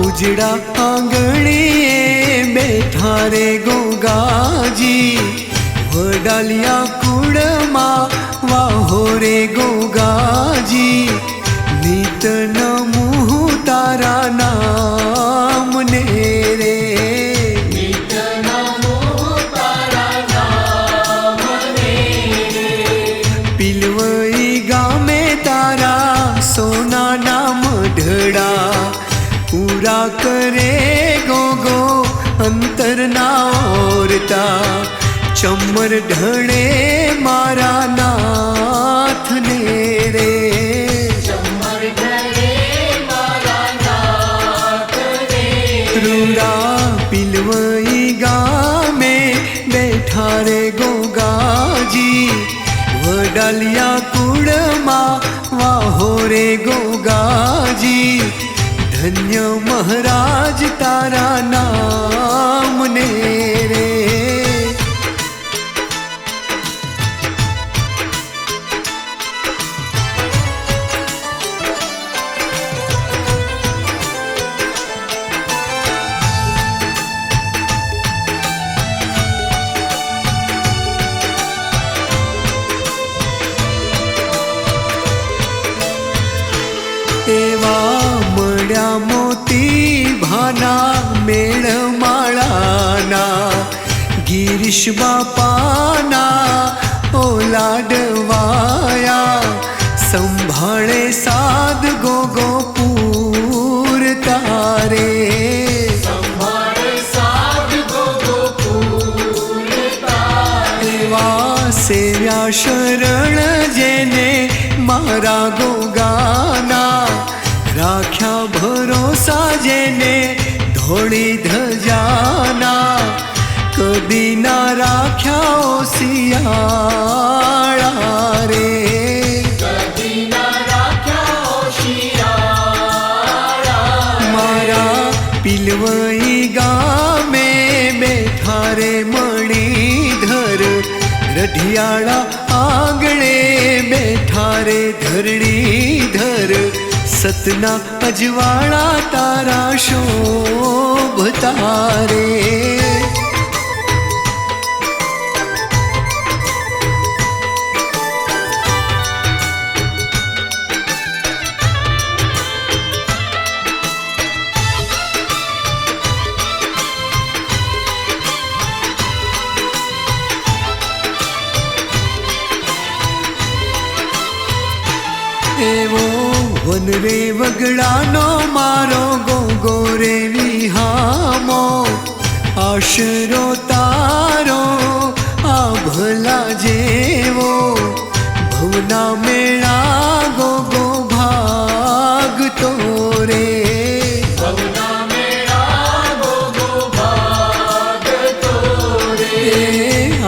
ઉજડા આંગણે બેઠા રે ગોગાજી. વડાલિયા કુળમાં વાહો રે ગોગાજી. નિત નમું તારા નામને કરે અંતર ના ઓરતા ચમર ઢળે મારા નાથને રે રૂડા પિલવઈ ગામે બેઠા રે ગોગાજી વડાલિયા કુળમાં વાહો રે ગોગાજી ધન્ય મહારાજ તારા નામને રે મોતી ભાના મેળ માળાના ગિરીશ બાપાના ઓલાડવાયા સંભાળે સાદ ગોગો પૂર તારે. સેવ્યા શરણ જેને મારા ગોગાના રાખ્યા ભરોસા જેને ધોળી ધજાના કદી ના રાખ્યા ઓસિયાળા રે મારા પિલવઈ ગામે બેઠા રે મણીધર રઢિયાળા આંગણે બેઠા રે ધરણીધર સતના અજવાળા તારા શોભ રે વન રે વગડાનો મારો ગોગો રે વિહામો. આશરો તારો આ ભલા જેવો. ભવના મેળા ગોગો ભાગ તો રે.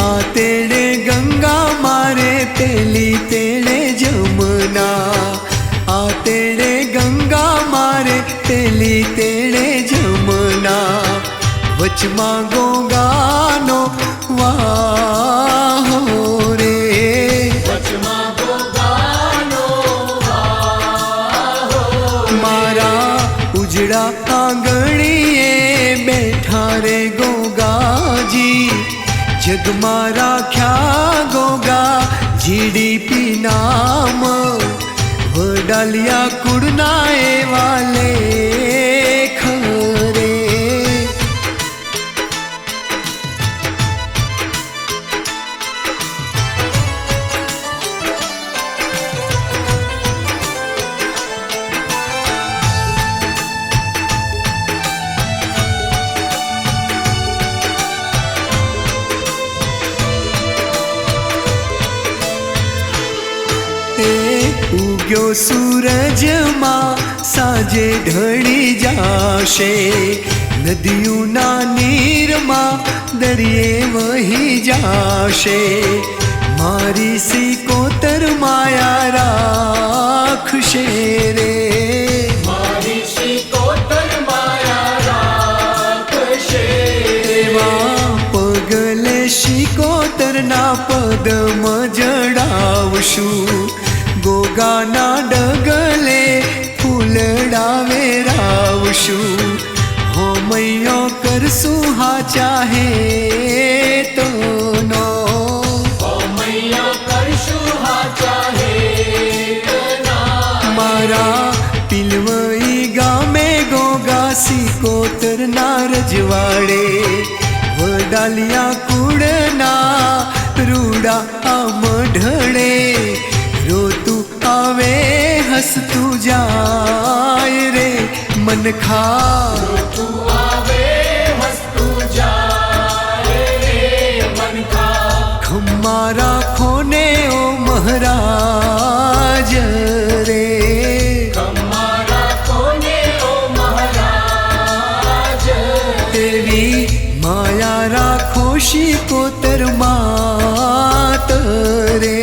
આ તેડે ગંગા મારે પેલી વચમાં ગોગાનો વાહો રે. મારા ઉજડા આંગણીએ બેઠા રે ગોગાજી જગમાં રાખ્યા ગોગા જીડીપી નામ, વડાલિયા કુળના ઉગ્યો સૂરજમાં સાંજે ઢળી જાશે. નદીઓના નીરમાં દરિયે વહી જાશે. મારી સી કોતર માયા રાખશે રે. એવા પગલે શિકોતરના પદમ જડાવશું. ગોગાના ડગલે ફૂલડાવે રાવશું. હો મૈયો કરશું હા ચાહે તો નો મારા પિલવઈ ગામે ગોગાસી કોતરના રજવાડે. વડાલિયા કુડના રૂડા આમ ઢળે आवे हस तू जाए रे मन खा। तू आवे हस तू जाए रे मन खा। खमारा खोने ओ महाराज रे। खोने ओ महाराज तेरी माया रा खुशी को तर मात रे।